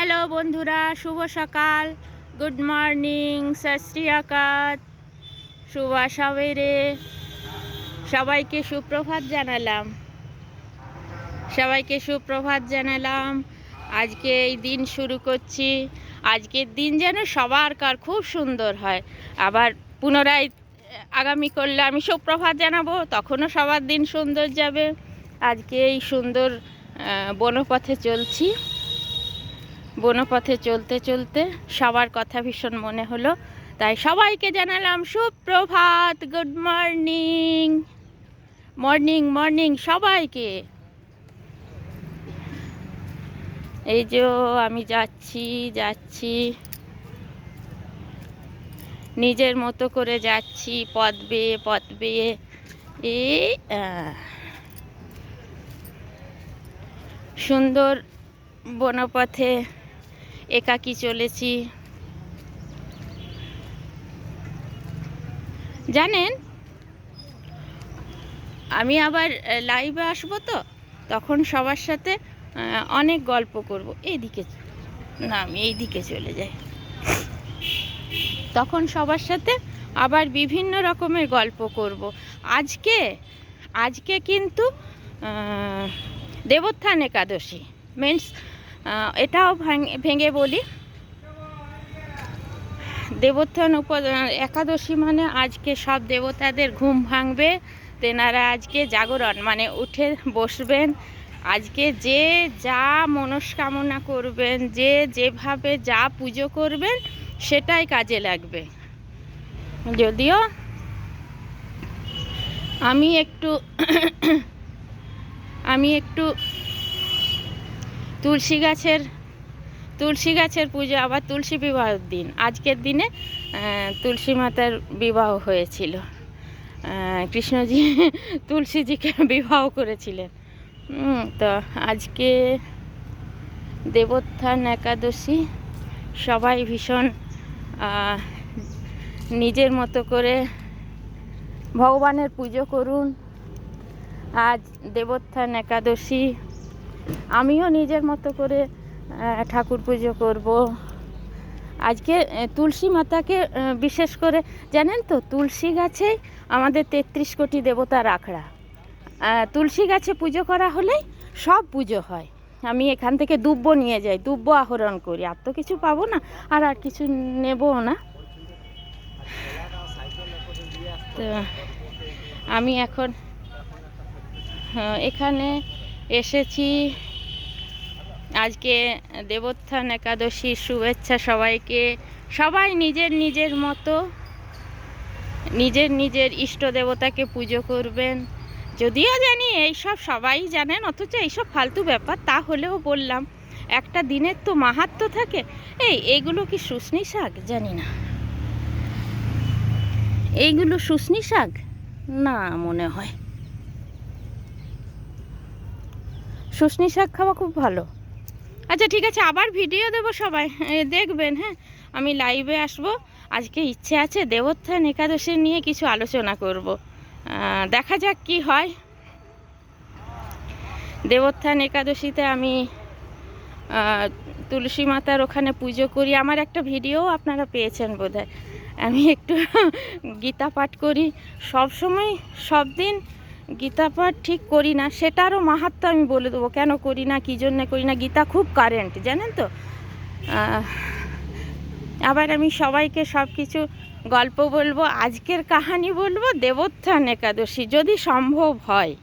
Hello বন্ধুরা, শুভ সকাল। Good morning সত শ্রী আকাল শুভ সাবেরে। সবাইকে সুপ্রভাত জানালাম। সবাইকে সুপ্রভাত জানালাম। আজকে এই দিন শুরু করছি। আজকের দিন যেন সবার কার খুব সুন্দর হয়। আবার পুনরায় আগামী করলে আমি সুপ্রভাত জানাব, তখনও সবার দিন সুন্দর যাবে। আজকে এই সুন্দর বনপথে চলছি। বনপথে চলতে চলতে সবার কথা ভীষণ মনে হলো। তাই সবাইকে জানালাম সুপ্রভাত গুড মর্নিং মর্নিং মর্নিং সবাইকে। এই যে আমি যাচ্ছি যাচ্ছি। নিজের মতো করে যাচ্ছি, পথ বেয়ে পথ বেয়ে। এই সুন্দর বনপথে একাকী চলেছি। জানেন, আমি আবার লাইভে আসব তো, তখন সবার সাথে অনেক গল্প করব। এইদিকে, না, আমি এইদিকে চলে যাই। তখন সবার সাথে আবার বিভিন্ন রকমের গল্প করব। আজকে আজকে কিন্তু দেবোত্থান একাদশী। মিন্স এটাও ভাঙ- বলি। দেবোত্থান উপ একাদশী মানে আজকে সব দেবতাদের ঘুম ভাঙবে, তেনারা আজকে জাগরণ মানে উঠে বসবেন। আজকে যে যা মনস্কামনা করবেন, যে যেভাবে যা পুজো করবেন, সেটাই কাজে লাগবে। যদিও আমি একটু আমি একটু তুলসী গাছের তুলসী গাছের পুজো, আবার তুলসী বিবাহের দিন। আজকের দিনে তুলসী মাতার বিবাহ হয়েছিল। কৃষ্ণজি তুলসীজিকে বিবাহ করেছিলেন। তো আজকে দেবোত্থান একাদশী, সবাই ভীষণ নিজের মতো করে ভগবানের পুজো করুন। আজ দেবোত্থান একাদশী আমিও নিজের মতো করে ঠাকুর পুজো করব। আজকে তুলসী মাতাকে বিশেষ করে জানেন তো তুলসী গাছেই আমাদের তেত্রিশ কোটি দেবতার রাখড়া তুলসী গাছে পুজো করা হলেই সব পুজো হয়। আমি এখান থেকে দুব্ব নিয়ে যাই দুব্ব আহরণ করি। আর তো কিছু পাবো না আর আর কিছু নেবও না। তো আমি এখন হ্যাঁ, এখানে এসেছি। আজকে দেবোত্থান একাদশীর শুভেচ্ছা সবাইকে। সবাই নিজের নিজের মতো, নিজের নিজের ইষ্ট দেবতাকে পুজো করবেন। যদিও জানি এইসব সবাই জানেন, অথচ এইসব ফালতু ব্যাপার তা হলেও বললাম, একটা দিনের তো মাহাত্ম থাকে। এই এইগুলো কি শুশনি শাক? জানি না। এইগুলো শুশনি শাক? না, মনে হয়। শুশনি শাক খাওয়া খুব ভালো। আচ্ছা ঠিক আছে, আবার ভিডিও দেবো সবাই। দেখবেন হ্যাঁ? আমি লাইভে আসব। আজকে ইচ্ছে আছে দেবোত্থান একাদশী নিয়ে কিছু আলোচনা করব। দেখা যাক কি হয়। দেবোত্থান একাদশীতে আমি তুলসী মাতার ওখানে পুজো করি। আমার একটা ভিডিও আপনারা পেয়েছেন বোধহয়। আমি একটু গীতা পাঠ করি। সব সময় সব দিন গীতা পাঠ ঠিক করি না, সেটারও মাহাত্ম আমি বলে দেবো। কেন করি না, কী জন্যে করি না? গীতা খুব কারেন্ট জানেন তো? আবার আমি সবাইকে সব কিছু গল্প বলব, আজকের কাহানি বলব, দেবোত্থান একাদশী, যদি সম্ভব হয়।